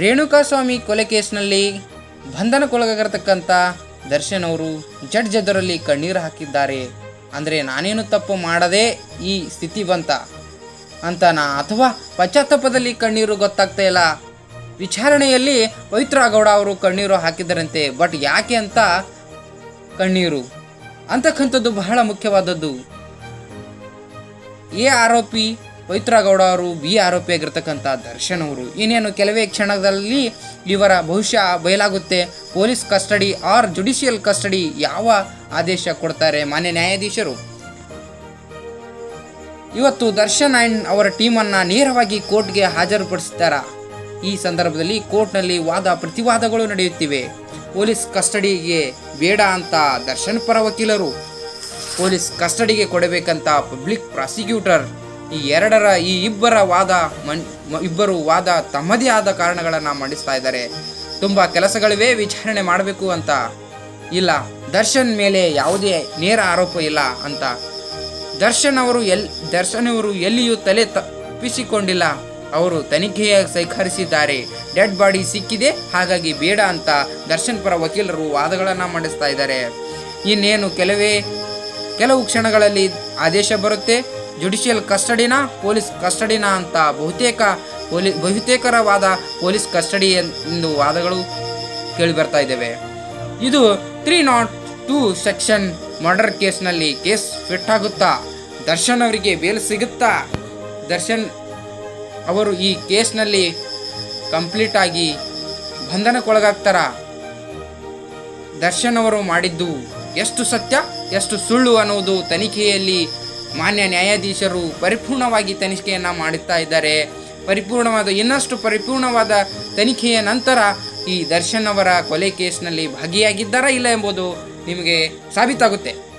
ರೇಣುಕಾಸ್ವಾಮಿ ಕೊಲೆ ಕೇಸ್ನಲ್ಲಿ ಬಂಧನಕ್ಕೊಳಗಾಗಿರ್ತಕ್ಕಂಥ ದರ್ಶನ್ ಅವರು ಜಡ್ಜ್ ಎದುರಲ್ಲಿ ಕಣ್ಣೀರು ಹಾಕಿದ್ದಾರೆ. ಅಂದರೆ ನಾನೇನು ತಪ್ಪು ಮಾಡದೆ ಈ ಸ್ಥಿತಿ ಬಂತ ಅಂತ ನಾ ಅಥವಾ ಪಶ್ಚಾತ್ತಾಪದಲ್ಲಿ ಕಣ್ಣೀರು ಗೊತ್ತಾಗ್ತಾ ಇಲ್ಲ? ವಿಚಾರಣೆಯಲ್ಲಿ ಪವಿತ್ರ ಗೌಡ ಅವರು ಕಣ್ಣೀರು ಹಾಕಿದ್ದರಂತೆ, ಬಟ್ ಯಾಕೆ ಅಂತ ಕಣ್ಣೀರು? ಅಂತಕ್ಕಂಥದ್ದು ಬಹಳ ಮುಖ್ಯವಾದದ್ದು. ಎ ಆರೋಪಿ ಪವಿತ್ರ ಗೌಡ ಅವರು ಬಿ ಆರೋಪಿಯಾಗಿರ್ತಕ್ಕಂಥ ದರ್ಶನ್ ಅವರು. ಇನ್ನೇನು ಕೆಲವೇ ಕ್ಷಣದಲ್ಲಿ ಇವರ ಭವಿಷ್ಯ ಬಯಲಾಗುತ್ತೆ. Police custody or judicial custody ಯಾವ ಆದೇಶ ಕೊಡ್ತಾರೆ ಮಾನ್ಯ ನ್ಯಾಯಾಧೀಶರು? ಇವತ್ತು ದರ್ಶನ್ ಆ್ಯಂಡ್ ಅವರ ಟೀಮನ್ನು ನೇರವಾಗಿ ಕೋರ್ಟ್ಗೆ ಹಾಜರುಪಡಿಸಿದ್ದಾರ ಈ ಸಂದರ್ಭದಲ್ಲಿ ಕೋರ್ಟ್ನಲ್ಲಿ ವಾದ ಪ್ರತಿವಾದಗಳು ನಡೆಯುತ್ತಿವೆ. ಪೊಲೀಸ್ ಕಸ್ಟಡಿಗೆ ಬೇಡ ಅಂತ ದರ್ಶನ್ ಪರ ವಕೀಲರು. ಪೊಲೀಸ್ ಕಸ್ಟಡಿಗೆ ಕೊಡಬೇಕಂತ ಪಬ್ಲಿಕ್ ಪ್ರಾಸಿಕ್ಯೂಟರ್ ಈ ಎರಡರ, ಈ ಇಬ್ಬರ ವಾದ ಮನ್, ಇಬ್ಬರು ವಾದ ತಮ್ಮದೇ ಆದ ಕಾರಣಗಳನ್ನು ಮಂಡಿಸ್ತಾ ಇದ್ದಾರೆ. ತುಂಬ ಕೆಲಸಗಳಿವೆ, ವಿಚಾರಣೆ ಮಾಡಬೇಕು ಅಂತ ಇಲ್ಲ. ದರ್ಶನ್ ಮೇಲೆ ಯಾವುದೇ ನೇರ ಆರೋಪ ಇಲ್ಲ ಅಂತ. ದರ್ಶನ್ ಅವರು ಎಲ್, ದರ್ಶನ್ ಅವರು ಎಲ್ಲಿಯೂ ತಲೆ ತಪ್ಪಿಸಿಕೊಂಡಿಲ್ಲ. ಅವರು ತನಿಖೆಯ ಸಹಕರಿಸಿದ್ದಾರೆ ಡೆಡ್ ಬಾಡಿ ಸಿಕ್ಕಿದೆ, ಹಾಗಾಗಿ ಬೇಡ ಅಂತ ದರ್ಶನ್ ಪರ ವಕೀಲರು ವಾದಗಳನ್ನು ಮಂಡಿಸ್ತಾ ಇದ್ದಾರೆ. ಇನ್ನೇನು, ಕೆಲವೇ, ಕೆಲವು ಕ್ಷಣಗಳಲ್ಲಿ ಆದೇಶ ಬರುತ್ತೆ. ಜುಡಿಷಿಯಲ್ ಕಸ್ಟಡಿನ ಪೊಲೀಸ್ ಕಸ್ಟಡಿನ ಅಂತ ಬಹುತೇಕ ಪೊಲೀ ಬಹುತೇಕರ ವಾದ ಪೊಲೀಸ್ ಕಸ್ಟಡಿ ಎಂದು ವಾದಗಳು ಕೇಳಿ ಬರ್ತಾ ಇದ್ದೇವೆ. ಇದು three nought two section murder ಕೇಸ್ನಲ್ಲಿ ಕೇಸ್ ಫಿಟ್ ಆಗುತ್ತಾ? ದರ್ಶನ್ ಅವರಿಗೆ ಬೇಲ್ ಸಿಗುತ್ತಾ? ದರ್ಶನ್ ಅವರು ಈ ಕೇಸ್ನಲ್ಲಿ ಕಂಪ್ಲೀಟ್ ಆಗಿ ಬಂಧನಕ್ಕೊಳಗಾಗ್ತಾರ? ದರ್ಶನ್ ಅವರು ಮಾಡಿದ್ದು ಎಷ್ಟು ಸತ್ಯ, ಎಷ್ಟು ಸುಳ್ಳು ಅನ್ನುವುದು ತನಿಖೆಯಲ್ಲಿ ಮಾನ್ಯ ನ್ಯಾಯಾಧೀಶರು ಪರಿಪೂರ್ಣವಾಗಿ ತನಿಖೆಯನ್ನು ಮಾಡುತ್ತಾ ಇದ್ದಾರೆ. ಪರಿಪೂರ್ಣವಾದ, ಇನ್ನಷ್ಟು ಪರಿಪೂರ್ಣವಾದ ತನಿಖೆಯ ನಂತರ ಈ ದರ್ಶನ್ ಅವರ ಕೊಲೆ ಕೇಸ್ನಲ್ಲಿ ಭಾಗಿಯಾಗಿದ್ದಾರಾ ಇಲ್ಲ ಎಂಬುದು ನಿಮಗೆ ಸಾಬೀತಾಗುತ್ತೆ.